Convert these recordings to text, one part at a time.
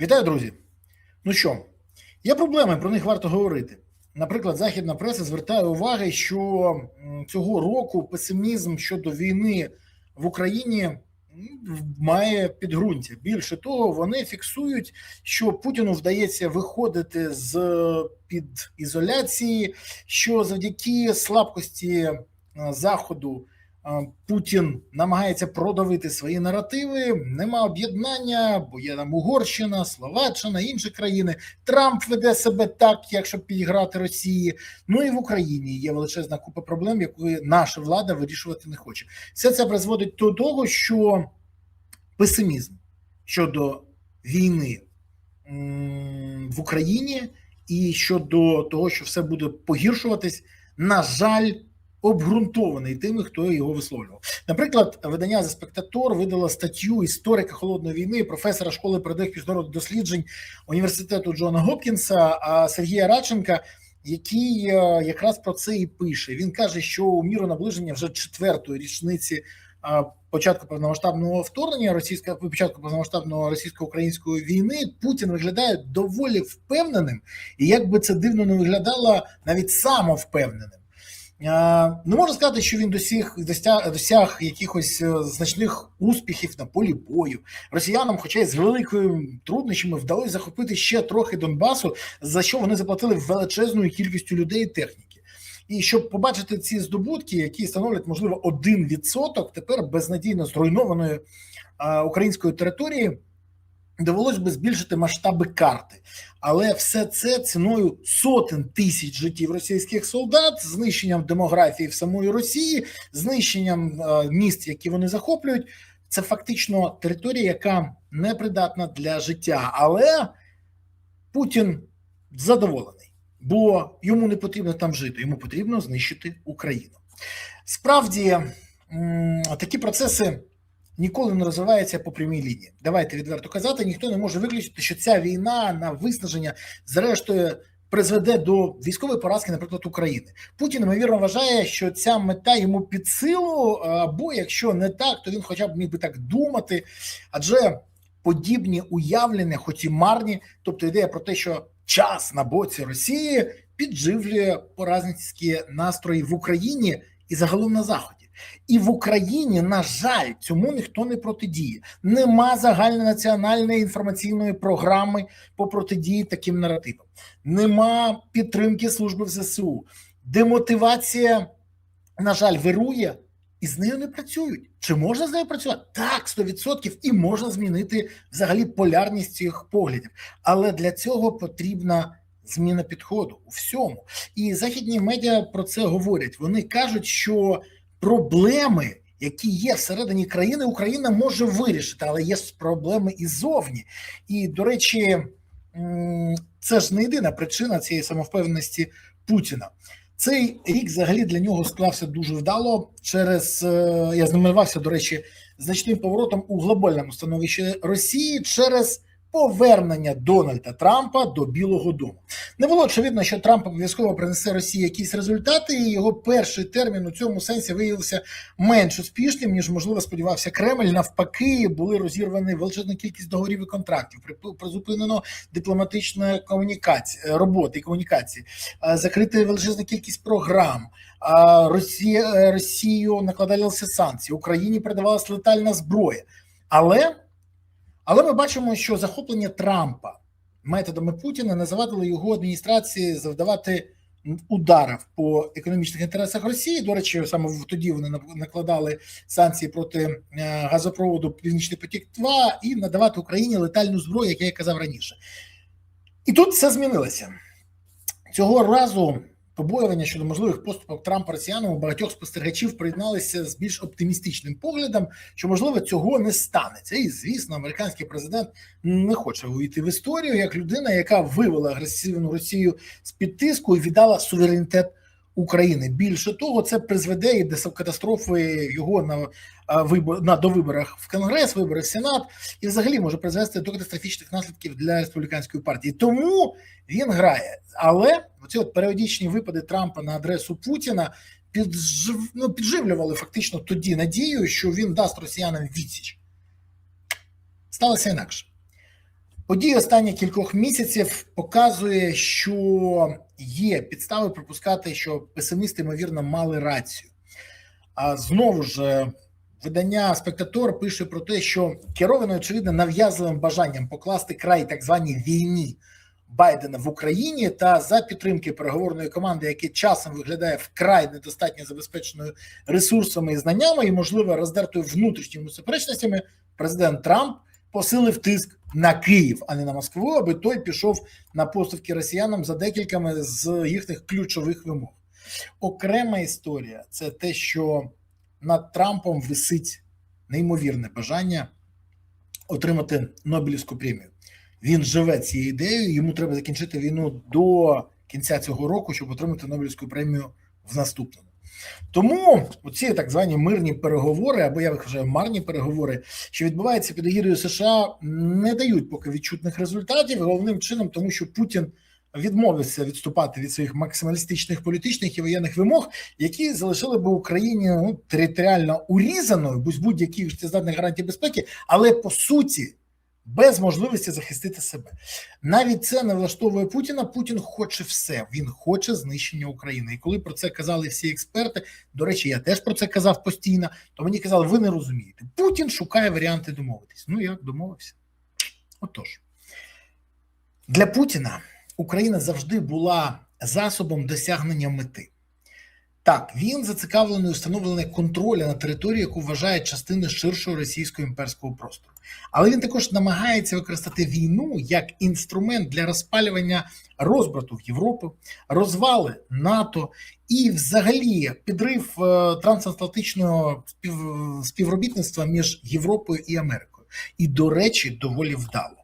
Вітаю, друзі. Ну що, є проблеми, про них варто говорити. Наприклад, західна преса звертає уваги, що цього року песимізм щодо війни в Україні має підґрунтя. Більше того, вони фіксують, що Путіну вдається виходити з під ізоляції, що завдяки слабкості е, заходу. Е, Путін намагається продавити свої наративи. Нема об'єднання, бо є там Угорщина, Словаччина, інші країни. Трамп веде себе так, як щоб підіграти Росії. Ну і в Україні є величезна купа проблем, яку наша влада вирішувати не хоче. Все це призводить до того, що песимізм щодо війни в Україні і щодо того, що все буде погіршуватись, на жаль, обґрунтований тими, хто його висловлював. Наприклад, видання за спектатор видало статтю історика холодної війни, професора школи передових міжнародних досліджень університету Джона Гопкінса Сергія Радченка, який е, якраз про це і пише. Він каже, що у міру наближення вже четвертої річниці початку повномасштабного вторгнення російського початку повномасштабного російсько-української війни Путін виглядає доволі впевненим, і як би це дивно не виглядало, навіть самовпевненим. Е, Не можна сказати, що він досяг досяг, досяг якихось е, значних успіхів на полі бою. Росіянам, хоча й з великими труднощами, вдалося захопити ще трохи Донбасу, за що вони заплатили величезною кількістю людей і техніки. І щоб побачити ці здобутки, які становлять можливо 1% тепер безнадійно зруйнованої а, української території, довелось би збільшити масштаби карти. Але все це ціною сотень тисяч життів російських солдат, знищенням демографії в самої Росії, знищенням е, міст, які вони захоплюють. Це фактично територія, яка не придатна для життя. Але Путін задоволений, бо йому не потрібно там жити, йому потрібно знищити Україну. Справді такі процеси ніколи не розвиваються по прямій лінії. Давайте відверто казати, ніхто не може виключити, що ця війна на виснаження, зрештою, призведе до військової поразки, наприклад, України. Путін ймовірно вважає, що ця мета йому під силу, або якщо не так, то він хоча б міг би так думати, адже подібні уявлення, хоч і марні, тобто ідея про те, що час на боці Росії підживлює поразницькі настрої в Україні і загалом на заході. І в Україні, на жаль, цьому ніхто не протидіє. Нема загальнонаціональної інформаційної програми по протидії таким наративам. Нема підтримки служби в ЗСУ. Демотивація, на жаль, вирує, і з нею не працюють. Чи можна з нею працювати? Так, 100%, і можна змінити взагалі полярність цих поглядів. Але для цього потрібна зміна підходу у всьому. І західні медіа про це говорять. Вони кажуть, що проблеми, які є всередині країни, Україна може вирішити, але є проблеми і зовні. І, до речі, це ж не єдина причина цієї самовпевненості Путіна. Цей рік взагалі для нього склався дуже вдало через е, я знаменувався, до речі, значним поворотом у глобальному становищі Росії через повернення Дональда Трампа до Білого Дому. Не було очевидно, що Трамп обов'язково принесе Росії якісь результати, і його перший термін у цьому сенсі виявився менш успішним, ніж можливо сподівався Кремль. Навпаки, були розірвані величезна кількість договорів і контрактів, призупинено дипломатична комунікація роботи і комунікації, закрита величезна кількість програм. Росія Росію накладалися санкції, Україні передавалася летальна зброя, але. Але ми бачимо, що захоплення Трампа методами Путіна не завадило його адміністрації завдавати ударів по економічних інтересах Росії. До речі, саме тоді вони накладали санкції проти газопроводу Північний потік 2 і надавати Україні летальну зброю, як я казав раніше. І тут все змінилося цього разу. Побоювання щодо можливих поступок Трампа росіянам у багатьох спостерігачів приєдналися з більш оптимістичним поглядом, що можливо цього не станеться. І звісно, американський президент не хоче увійти в історію як людина, яка вивела агресивну Росію з під тиску і віддала суверенітет України. Більше того, це призведе і до катастрофи його на вибор на довиборах в Конгрес, вибори в Сенат, і взагалі може призвести до катастрофічних наслідків для республіканської партії. Тому він грає. Але оці от періодичні випади Трампа на адресу Путіна піджив, ну, підживлювали фактично тоді надію, що він дасть росіянам відсіч. Сталося інакше. Події останніх кількох місяців показує, що є підстави припускати, що песимісти ймовірно мали рацію. А знову ж е, видання Спектатор пише про те, що керовано очевидно нав'язливим бажанням покласти край так званій війні Байдена в Україні та за підтримки переговорної команди, яка часом виглядає вкрай недостатньо забезпеченою ресурсами і знаннями, і можливо роздертою внутрішніми суперечностями, президент Трамп посилив тиск на Київ, а не на Москву, аби той пішов на поставки росіянам за декількома з їхніх ключових вимог. Окрема історія це те, що над Трампом висить неймовірне бажання отримати Нобелівську премію. Він живе цією ідеєю. Йому треба закінчити війну до кінця цього року, щоб отримати Нобелівську премію в наступному. Тому ці так звані мирні переговори, або я вважаю марні переговори, що відбуваються під егідою США, не дають поки відчутних результатів. Головним чином, тому що Путін відмовився відступати від своїх максималістичних політичних і воєнних вимог, які залишили би Україні ну, територіально урізаною, без будь-яких життєздатних гарантій безпеки, але по суті. Без можливості захистити себе навіть це не влаштовує Путіна. Путін хоче все. Він хоче знищення України. І коли про це казали всі експерти, до речі, я теж про це казав постійно. То мені казали, ви не розумієте. Путін шукає варіанти домовитись. Ну як домовився? Отож, для Путіна Україна завжди була засобом досягнення мети. Так, він зацікавлений у контролю на території, яку вважає частиною ширшого російського імперського простору. Але він також намагається використати війну як інструмент для розпалювання розбрату в Європу, розвали НАТО і, взагалі, підрив е, трансатлантичного спів... співробітництва між Європою і Америкою. І, до речі, доволі вдало.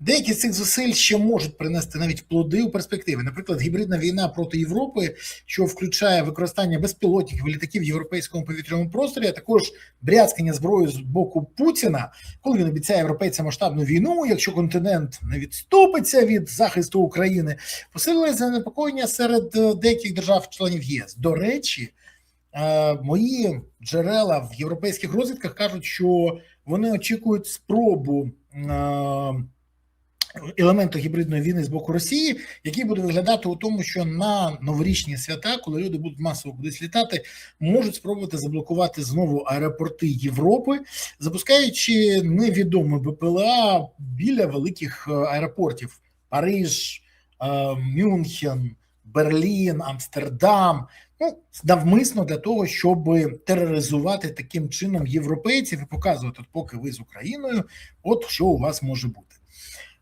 Деякі з цих зусиль ще можуть принести навіть плоди у перспективі. Наприклад, гібридна війна проти Європи, що включає використання безпілотників літаків в європейському повітряному просторі, а також брязкання зброї з боку Путіна, коли він обіцяє європейцям масштабну війну, якщо континент не відступиться від захисту України, посилює занепокоєння серед е, деяких держав-членів ЄС. До речі, е, мої джерела в європейських розвідках кажуть, що вони очікують спробу елементу гібридної війни з боку Росії, який буде виглядати у тому, що на новорічні свята, коли люди будуть масово кудись літати, можуть спробувати заблокувати знову аеропорти Європи, запускаючи невідомі БПЛА біля великих аеропортів: Париж, Мюнхен, Берлін, Амстердам. Ну, навмисно для того, щоб тероризувати таким чином європейців і показувати, от поки ви з Україною, от що у вас може бути.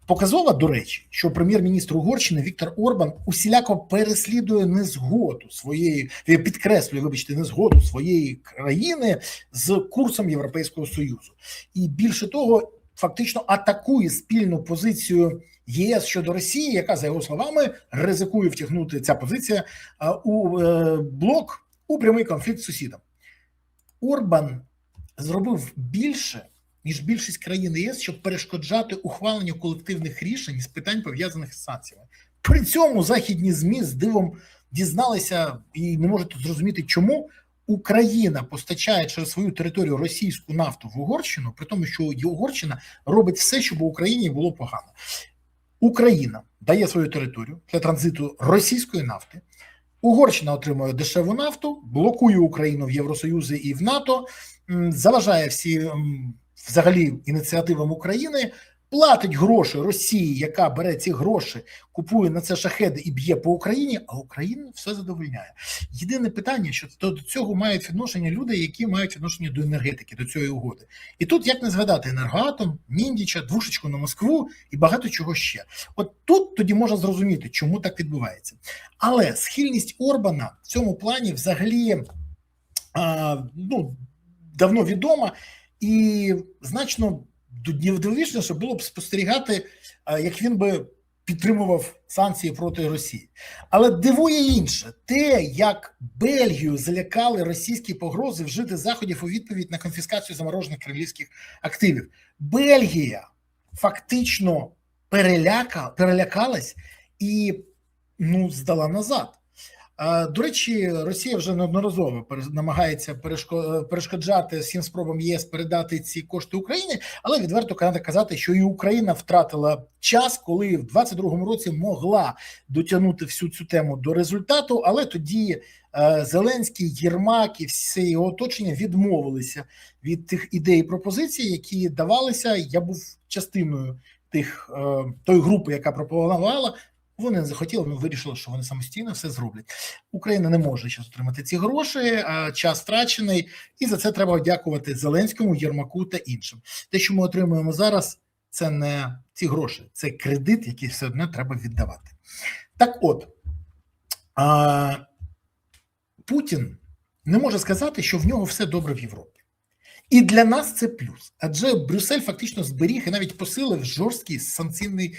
Показово, до речі, що прем'єр-міністр Угорщини Віктор Орбан усіляко переслідує незгоду своєї, підкреслює, вибачте, незгоду своєї країни з курсом Європейського Союзу, і більше того, фактично атакує спільну позицію ЄС щодо Росії, яка за його словами ризикує втягнути ця позиція у е, блок у прямий конфлікт з сусідом. Орбан зробив більше ніж більшість країн ЄС, щоб перешкоджати ухваленню колективних рішень з питань пов'язаних з санкціями. При цьому західні змі з дивом дізналися і не можуть зрозуміти, чому Україна постачає через свою територію російську нафту в Угорщину, при тому, що Угорщина робить все, щоб Україні було погано. Україна дає свою територію для транзиту російської нафти. Угорщина отримує дешеву нафту, блокує Україну в Євросоюзі і в НАТО, заважає всі взагалі ініціативам України, платить гроші Росії, яка бере ці гроші, купує на це шахеди і б'є по Україні, а Україну все задовольняє. Єдине питання, що до цього мають відношення люди, які мають відношення до енергетики, до цієї угоди. І тут як не згадати енергоатом, Ніндіча, двушечку на Москву і багато чого ще. От тут тоді можна зрозуміти, чому так відбувається. Але схильність Орбана в цьому плані взагалі а, ну, давно відома. І значно дивовижніше було б спостерігати, як він би підтримував санкції проти Росії. Але дивує інше, те, як Бельгію залякали російські погрози вжити заходів у відповідь на конфіскацію заморожених кремлівських активів. Бельгія фактично переляка, перелякалась і ну, здала назад. До речі, Росія вже неодноразово намагається перешкоджати всім спробам ЄС передати ці кошти Україні, але відверто треба казати, що і Україна втратила час, коли в 22-му році могла дотягнути всю цю тему до результату, але тоді е, Зеленський, Єрмак і все його оточення відмовилися від тих ідей і пропозицій, які давалися. Я був частиною тих е, тої групи, яка пропонувала. Вони не захотіли, вони вирішили, що вони самостійно все зроблять. Україна не може зараз отримати ці гроші, а час втрачений, і за це треба дякувати Зеленському, Єрмаку та іншим. Те, що ми отримуємо зараз, це не ці гроші, це кредит, який все одно треба віддавати. Так от а, Путін не може сказати, що в нього все добре в Європі. І для нас це плюс, адже Брюссель фактично зберіг і навіть посилив жорсткий санкційний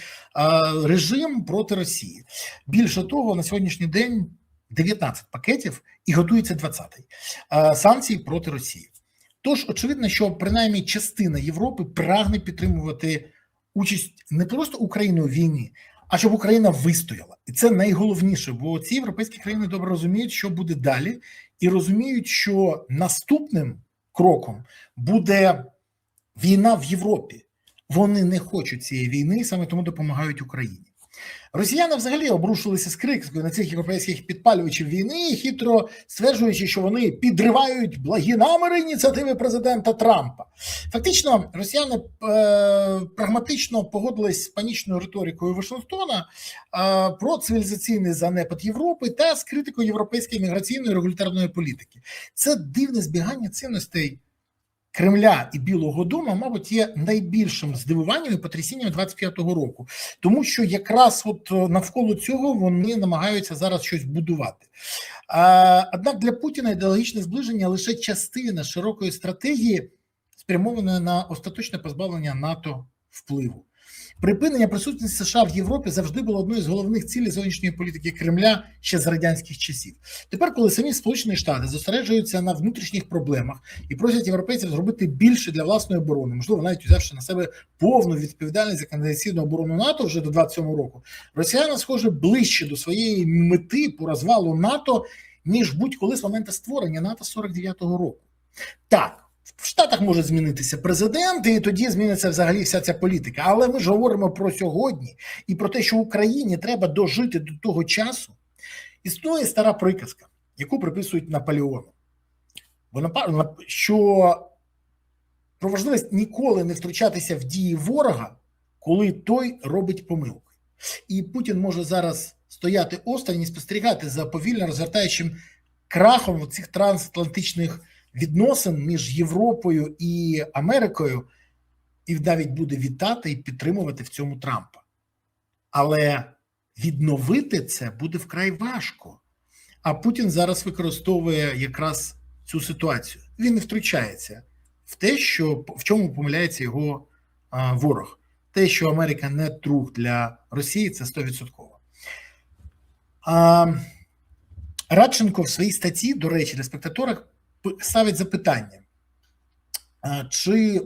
режим проти Росії. Більше того, на сьогоднішній день 19 пакетів і готується 20-й санкцій проти Росії. Тож очевидно, що принаймні частина Європи прагне підтримувати участь не просто України у війні, а щоб Україна вистояла, і це найголовніше, бо ці європейські країни добре розуміють, що буде далі, і розуміють, що наступним кроком буде війна в Європі. Вони не хочуть цієї війни, саме тому допомагають Україні. Росіяни взагалі обрушилися з крикою на цих європейських підпалювачів війни, хитро стверджуючи, що вони підривають благі наміри ініціативи президента Трампа. Фактично, росіяни е, прагматично погодились з панічною риторикою Вашингтона е, про цивілізаційний занепад Європи та з критикою європейської міграційної регуляторної політики. Це дивне збігання цінностей. Кремля і Білого Дому, мабуть, є найбільшим здивуванням і потрясінням 25-го року, тому що якраз от е, навколо цього вони намагаються зараз щось будувати. Однак для Путіна ідеологічне зближення лише частина широкої стратегії, спрямованої на остаточне позбавлення НАТО впливу. Припинення присутності США в Європі завжди було одною з головних цілей зовнішньої політики Кремля ще з радянських часів. Тепер, коли самі Сполучені Штати зосереджуються на внутрішніх проблемах і просять європейців зробити більше для власної оборони, можливо, навіть взявши на себе повну відповідальність за конвенційну оборону НАТО вже до 27 року, росіяни, схоже, ближче до своєї мети по розвалу НАТО, ніж будь-коли з моменту створення НАТО 49-го року. Так. В Штатах може змінитися президент, і тоді зміниться взагалі вся ця політика. Але ми ж говоримо про сьогодні і про те, що Україні треба дожити до того часу. Існує стара приказка, яку приписують Наполеону. Бо що про важливість ніколи не втручатися в дії ворога, коли той робить помилки. І Путін може зараз стояти осторонь і спостерігати за повільно розвертаючим крахом цих трансатлантичних відносин між Європою і Америкою, і навіть буде вітати і підтримувати в цьому Трампа. Але відновити це буде вкрай важко. А Путін зараз використовує якраз цю ситуацію. Він не втручається в те, що в чому помиляється його а, ворог. Те, що Америка не друг для Росії, це 100%. А, Радченко в своїй статті, до речі, для спектатора ставить запитання, чи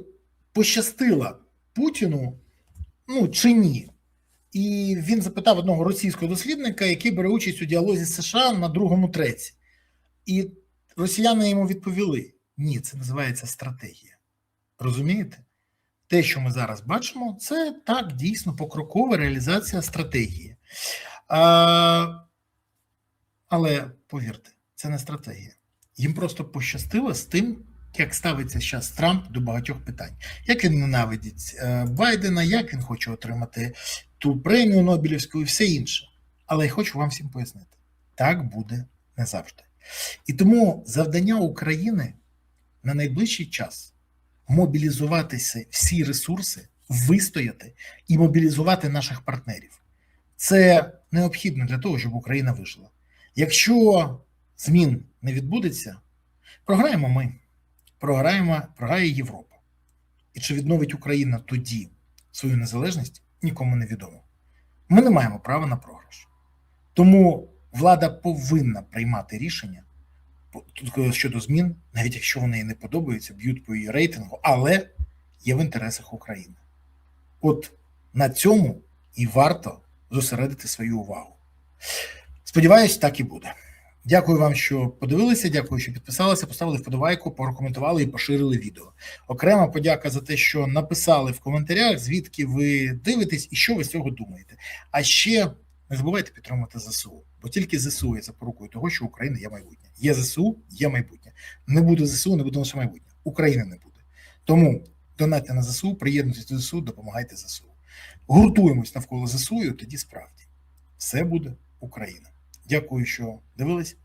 пощастило Путіну, ну чи ні? І він запитав одного російського дослідника, який бере участь у діалозі з США на другому треці. І росіяни йому відповіли: ні, це називається стратегія. Розумієте? Те, що ми зараз бачимо, це так дійсно покрокова реалізація стратегії. А, Але повірте, це не стратегія. Їм просто пощастило з тим, як ставиться зараз Трамп до багатьох питань. Як він ненавидить Байдена, як він хоче отримати ту премію Нобелівську і все інше. Але я хочу вам всім пояснити: так буде не завжди. І тому завдання України на найближчий час мобілізуватися всі ресурси, вистояти і мобілізувати наших партнерів. Це необхідно для того, щоб Україна вижила. Якщо змін не відбудеться, програємо ми, програємо, програє Європа. І чи відновить Україна тоді свою незалежність, нікому не відомо. Ми не маємо права на програш. Тому влада повинна приймати рішення щодо змін, навіть якщо вони їй не подобаються, б'ють по її рейтингу, але є в інтересах України. От на цьому і варто зосередити свою увагу. Сподіваюсь, так і буде. Дякую вам, що подивилися. Дякую, що підписалися, поставили вподобайку, прокоментували і поширили відео. Окрема подяка за те, що написали в коментарях, звідки ви дивитесь і що ви з цього думаєте. А ще не забувайте підтримувати ЗСУ, бо тільки ЗСУ є запорукою того, що Україна є майбутнє. Є ЗСУ, є майбутнє. Не буде ЗСУ, не буде наше майбутнє. України не буде. Тому донатьте на ЗСУ, приєднуйтесь до ЗСУ, допомагайте ЗСУ. Гуртуємось навколо ЗСУ, і тоді справді все буде Україна. Дякую, що дивились.